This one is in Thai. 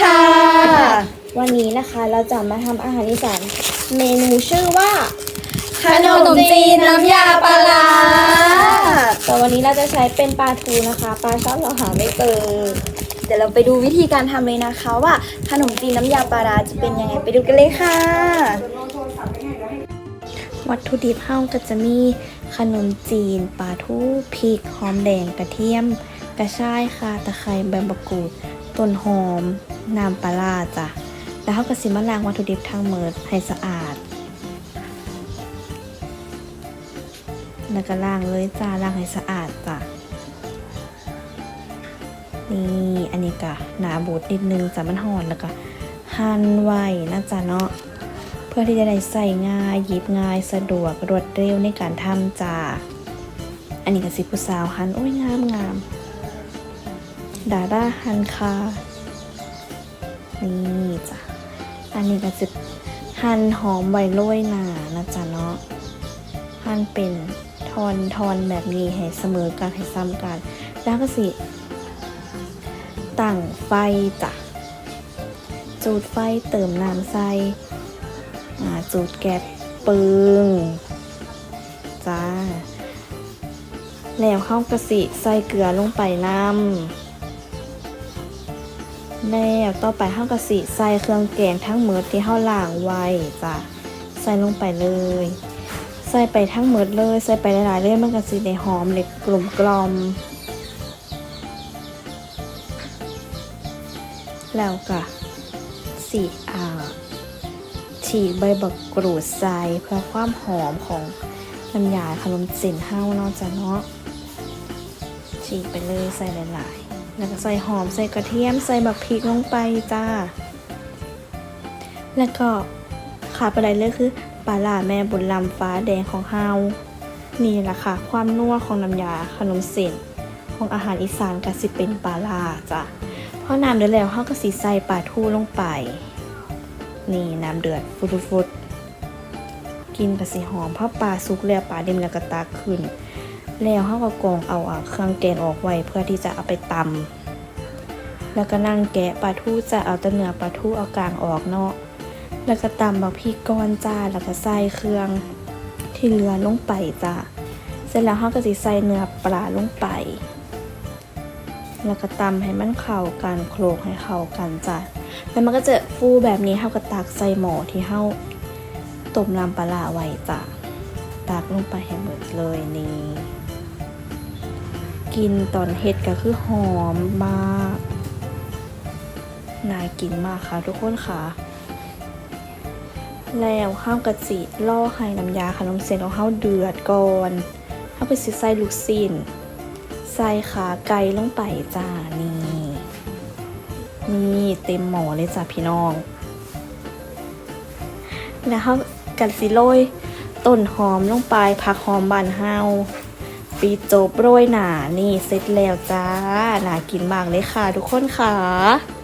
ค่ะ วันนี้นะคะเราจะมาทำอาหารอีสานเมนูชื่อว่าขนมจีนน้ำยาปลาร้าแต่วันนี้เราจะใช้เป็นปลาทูนะคะ ปลาช่อนเราหาไม่เจอเดี๋ยวเราไปดูวิธีการทำเลยนะคะ ว่าขนมจีนน้ำยาปลาร้าจะเป็นยังไงไปดูกันเลยค่ะ วัตถุดิบเฮาก็จะมีขนมจีนปลาทูพริกหอมแดงกระเทียม กระชายค่ะตะไคร้ใบมะกรูดต้นหอม น้ำปลาร้าจ้ะแล้วเขาก็สิมาล้างวัตถุดิบทั้งหมดให้สะอาด แล้วก็ล้างเลยจ้าล้างให้สะอาดจ้ะนี่อันนี้ก็หนาบูดนิดนึงจ้ะมันหอนแล้วก็หั่นไว้นะจ๊ะเนาะเพื่อที่จะได้ใส่ง่ายหยิบง่ายสะดวกรวดเร็วในการทำจ้าอันนี้ก็สิผู้สาวหันโอ้ยงามงามดาด้าหันคา นี่จ้ะ อันนี้ก็จะหั่นหอมใบโรยหนานะจ๊ะเนาะ หั่นเป็นทอนทอนแบบนี้ให้เสมอกันให้ซ้ำกัน แล้วก็สิตั้งไฟจ้ะจูดไฟเติมน้ำใส่จูดแก๊สปึงจ้า แล้วเข้ากระสิใส่เกลือลงไปน้ำ แล้วต่อไปเข้ากะสิใส่เครื่องแกงทั้งหมดที่เข้าล่างไว้จ้ะใส่ลงไปเลย ใส่ไปทั้งหมดเลย ใส่ไปหลายๆเลยมันก็สิได้หอมเล็กกลมกลอมแล้วก็สีอ่าฉีกใบบักกรูดใส่เพื่อความหอมของน้ำยาขนมจีนเฮาเนาะจ้ะเนาะฉีกไปเลยใส่หลายๆ แล้วก็ใส่หอมใส่กระเทียม ใส่บักพริกลงไปจ้า แล้วก็ขาดไปไหนเลยคือปลาล่าแม่บุญลำฟ้าแดงของเฮา นี่แหละค่ะ ความนัวของน้ำยาขนมเส้นของอาหารอีสานก็สิเป็นปลาล่าจ้ะพอน้ำเดือดแล้วเฮาก็สิใส่ปลาทูลงไป นี่น้ำเดือดฟุดฟุดๆกินกับสีหอมเพราะปลาสุกแล้วปลาเดิมแล้วก็ตากขึ้น แล้วเขาก็กรองเอาอเครื่องแกงออกไว้เพื่อที่จะเอาไปตำแล้วก็นั่งแกะปลาทูจะเอาต่เนื้อปลาทูเอากลางออกเนาะแล้วก็ตำบักพริกก้อนจ้าแล้วก็ใส่เครื่องที่เหลือลงไปจ้าเสร็จแล้วเขาก็สิใส่เนื้อปลาลงไป แล้วก็ตำให้มันเข้ากันโขลกให้เข้ากันจ้ะแล้วมันก็จะฟูแบบนี้เท่ากับตักใส่หม้อที่เท่าต้มน้ำปลาไว้จ้ะตักลงไปให้หมดเลยนี่ กินตอนเห็ดก็คือหอมมากน่ากินมากค่ะทุกคนค่ะ แล้วข้าวกะจิล่อให้น้ำยาขนมเส้นของข้าวเดือดก่อนข้าวไปสิใส่ลูกซินใส่ขาไก่ลงไปจ้านี่นี่เต็มหมอเลยจ้ะพี่น้อง แล้วเขากันสิโรยต้นหอมลงไปผักหอมบานเฮา ปีโจบโรยหนานี่เสร็จแล้วจ้าน่ากินมากเลยค่ะทุกคนค่ะ